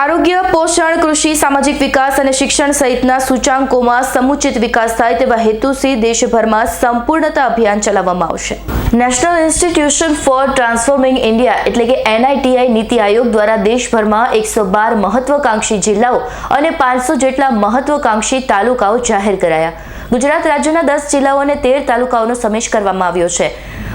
આરોગ્ય, પોષણ, કૃષિ, સામાજિક વિકાસ અને શિક્ષણ સહિતના સૂચાંકોમાં સમુચિત વિકાસ થાય તેવા હેતુથી દેશભરમાં સંપૂર્ણતા અભિયાન ચલાવવામાં આવશે. National institution for transforming India એટલે કે એનઆઈટીઆઈ નીતિ આયોગ દ્વારા દેશભરમાં એકસો બાર મહત્વકાંક્ષી જિલ્લાઓ અને પાંચસો જેટલા મહત્વકાંક્ષી તાલુકાઓ જાહેર કરાયા. ગુજરાત રાજ્યના દસ જિલ્લાઓ અને તેર તાલુકાઓનો સમેશ કરવામાં આવ્યો છે.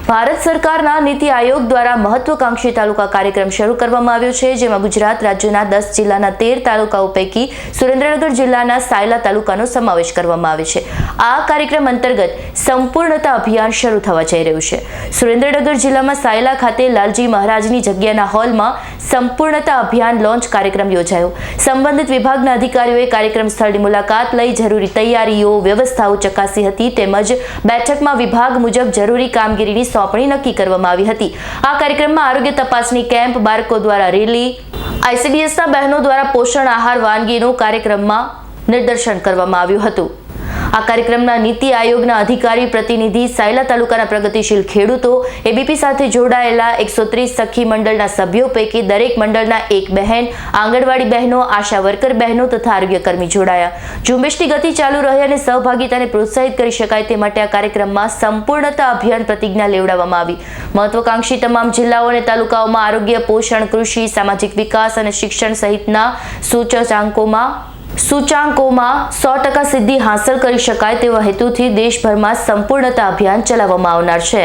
ભારત સરકારના નીતિ આયોગ દ્વારા મહત્વકાંક્ષી તાલુકા કાર્યક્રમ શરૂ કરવામાં આવ્યો છે, જેમાં ગુજરાત રાજ્યના દસ જિલ્લાના તેર તાલુકાઓ પૈકી સુરેન્દ્રનગર જિલ્લાના સાયલા તાલુકાનો સમાવેશ કરવામાં આવે છે. આ કાર્યક્રમ અંતર્ગત સંપૂર્ણતા અભિયાન શરૂ થવા જઈ રહ્યું છે. સુરેન્દ્રનગર જિલ્લામાં સાયલા ખાતે લાલજી મહારાજની જગ્યાના હોલમાં સંપૂર્ણતા અભિયાન લોન્ચ કાર્યક્રમ યોજાયો. સંબંધિત વિભાગના અધિકારીઓએ કાર્યક્રમ સ્થળની મુલાકાત લઈ જરૂરી તૈયારીઓ, વ્યવસ્થાઓ ચકાસી હતી તેમજ બેઠકમાં વિભાગ મુજબ જરૂરી કામગીરીની સોંપણી નક્કી કરવામાં આવી હતી. આ કાર્યક્રમમાં આરોગ્ય તપાસણી કેમ્પ, બાળકો દ્વારા રેલી, આઈસીડીએસના બહેનો દ્વારા પોષણ આહાર વાનગીનું કાર્યક્રમમાં નિદર્શન કરવામાં આવ્યું હતું. આ કાર્યક્રમના નીતિ આયોગના અધિકારી પ્રતિનિધિ સાયલા તાલુકાના પ્રગતિશીલ ખેડૂતો એબીપી સાથે જોડાયેલા એકસો ત્રીસ સખી મંડળના સભ્યો પૈકી દરેક મંડળના એક બહેન, આંગણવાડી બહેનો, આશા વર્કર બહેનો તથા આરોગ્યકર્મી જોડાયા. ઝુંબેશની ગતિ ચાલુ રહે અને સહભાગિતાને પ્રોત્સાહિત કરી શકાય તે માટે આ કાર્યક્રમમાં સંપૂર્ણતા અભિયાન પ્રતિજ્ઞા લેવડાવવામાં આવી. મહત્વકાંક્ષી તમામ જિલ્લાઓ અને તાલુકાઓમાં આરોગ્ય, પોષણ, કૃષિ, સામાજિક વિકાસ અને શિક્ષણ સહિતના સૂચકાંકોમાં સૂચાંકોમાં સો ટકા સિદ્ધિ હાંસલ કરી શકાય તેવા હેતુથી દેશભરમાં સંપૂર્ણતા અભિયાન ચલાવવામાં આવનાર છે.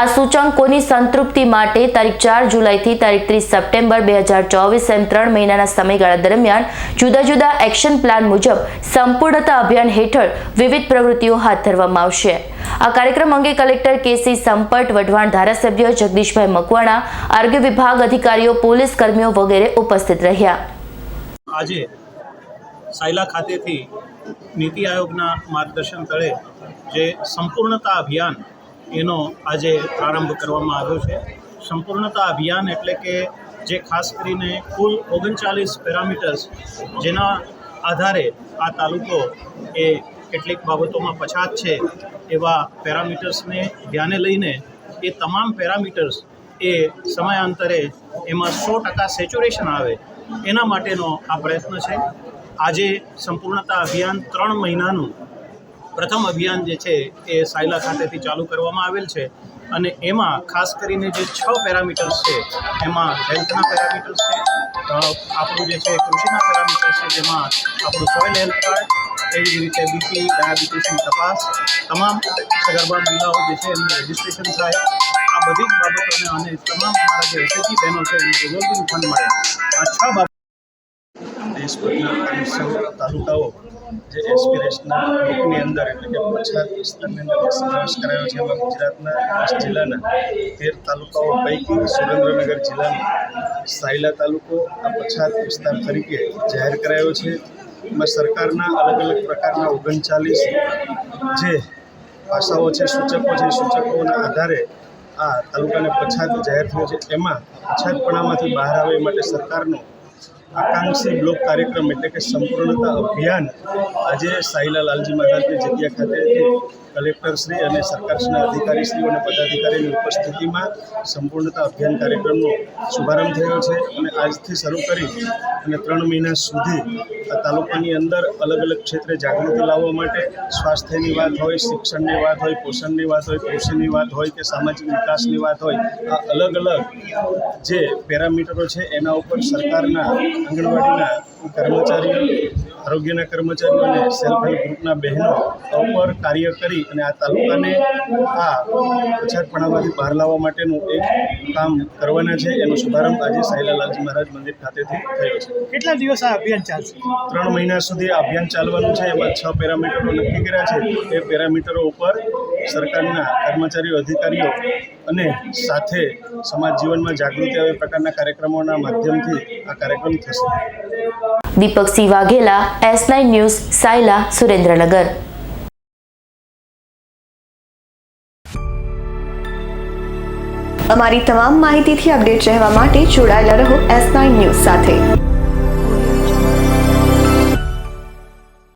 આ સૂચાંકોની સંતૃપ્તિ માટે તારીખ ચાર જુલાઈથી તારીખ ત્રીસ સપ્ટેમ્બર બે હજાર ચોવીસ એમ ત્રણ મહિનાના સમયગાળા દરમિયાન જુદા જુદા એક્શન પ્લાન મુજબ સંપૂર્ણતા અભિયાન હેઠળ વિવિધ પ્રવૃત્તિઓ હાથ ધરવામાં આવશે. આ કાર્યક્રમ અંગે કલેક્ટર કેસી સંપટ વઢવાણ, ધારાસભ્ય જગદીશભાઈ મકવાણા, આરોગ્ય વિભાગ અધિકારીઓ, પોલીસ કર્મીઓ વગેરે ઉપસ્થિત રહ્યા. આજે સાયલા ખાતેથી નીતિ આયોગના માર્ગદર્શન તળે જે સંપૂર્ણતા અભિયાન એનો આજે પ્રારંભ કરવામાં આવ્યો છે. સંપૂર્ણતા અભિયાન એટલે કે જે ખાસ કરીને કુલ ઓગણચાલીસ પેરામીટર્સ જેના આધારે આ તાલુકો એ કેટલીક બાબતોમાં પછાત છે એવા પેરામીટર્સને ધ્યાને લઈને એ તમામ પેરામીટર્સ એ સમયાંતરે એમાં સો ટકા સેચ્યુરેશન આવે એના માટેનો આ પ્રયત્ન છે. આજે સંપૂર્ણતા અભિયાન ત્રણ મહિનાનું પ્રથમ અભિયાન જે છે એ સાયલા ખાતેથી ચાલુ કરવામાં આવેલ છે અને એમાં ખાસ કરીને જે છ પેરામીટર્સ છે, એમાં હેલ્થના પેરામીટર્સ છે આપણું જે છે કૃષિના પેરામીટર્સ છે, જેમાં આપણું સોઇલ હેલ્થ કાર્ડ, એવી જ રીતે બીપી ડાયાબિટીસની તપાસ, તમામ સગર્ભા મહિલાઓ જે છે એનું રજિસ્ટ્રેશન થાય. આ બધી જ બાબતોને અને તમામ અમારા જે એસએચજી બહેનો છે એનું રિઝોલ્વિંગ ફંડ મળે. આ છ બાબત તાલુકાઓ જે એસ્પિરેશનલ ગ્રુપની અંદર એટલે કે પછાત વિસ્તારની અંદર સમાવેશ કરાયો છે એમાં ગુજરાતના જિલ્લાના તેર તાલુકાઓ પૈકી સુરેન્દ્રનગર જિલ્લાનો સાયલા તાલુકો આ પછાત વિસ્તાર તરીકે જાહેર કરાયો છે. એમાં સરકારના અલગ અલગ પ્રકારના ઓગણચાલીસ જે ભાષાઓ છે, સૂચકો છે, સૂચકોના આધારે આ તાલુકાને પછાત જાહેર થયો છે. એમાં પછાતપણામાંથી બહાર આવે માટે સરકારનો આકાંક્ષી બ્લોક કાર્યક્રમ એટલે કે સંપૂર્ણતા અભિયાન આજે સાહિલા લાલજી મહારાજની જગ્યા ખાતે કલેક્ટરશ્રી અને સરકારશ્રીના અધિકારીશ્રીઓ અને પદાધિકારીની ઉપસ્થિતિમાં સંપૂર્ણતા અભિયાન કાર્યક્રમનો શુભારંભ થયો છે અને આજથી શરૂ કરી અને ત્રણ મહિના સુધી આ તાલુકાની અંદર અલગ અલગ ક્ષેત્રે જાગૃતિ લાવવા માટે સ્વાસ્થ્યની વાત હોય, શિક્ષણની વાત હોય, પોષણની વાત હોય, કૃષિની વાત હોય કે સામાજિક વિકાસની વાત હોય, આ અલગ અલગ જે પેરામીટરો છે એના ઉપર સરકારના આંગણવાડીના કર્મચારીઓ આરોગ્યના કર્મચારીઓ અને સેલ્ફ હેલ્પ ગ્રુપના બહેનો ઉપર કાર્ય કરી અને આ તાલુકાને આ પછાતપણામાંથી બહાર લાવવા માટેનું એક કામ કરવાના છે. એનો શુભારંભ આજે સાયલાલાલજી મહારાજ મંદિર ખાતેથી થયો છે. કેટલા દિવસ આ અભિયાન ચાલશે? ત્રણ મહિના સુધી આ અભિયાન ચાલવાનું છે. એમાં છ પેરામીટરો નક્કી કર્યા છે. એ પેરામીટરો ઉપર સરકારના કર્મચારીઓ અધિકારીઓ અને સાથે સમાજ જીવનમાં જાગૃતિ આવે પ્રકારના કાર્યક્રમોના માધ્યમથી આ કાર્યક્રમ થશે. Deepak Singh Vaghela, S nine news, Sayla, Surendranagar. અમારી તમામ માહિતીથી અપડેટ રહેવા માટે જોડાયેલા રહો એસ નાઇન ન્યૂઝ સાથે.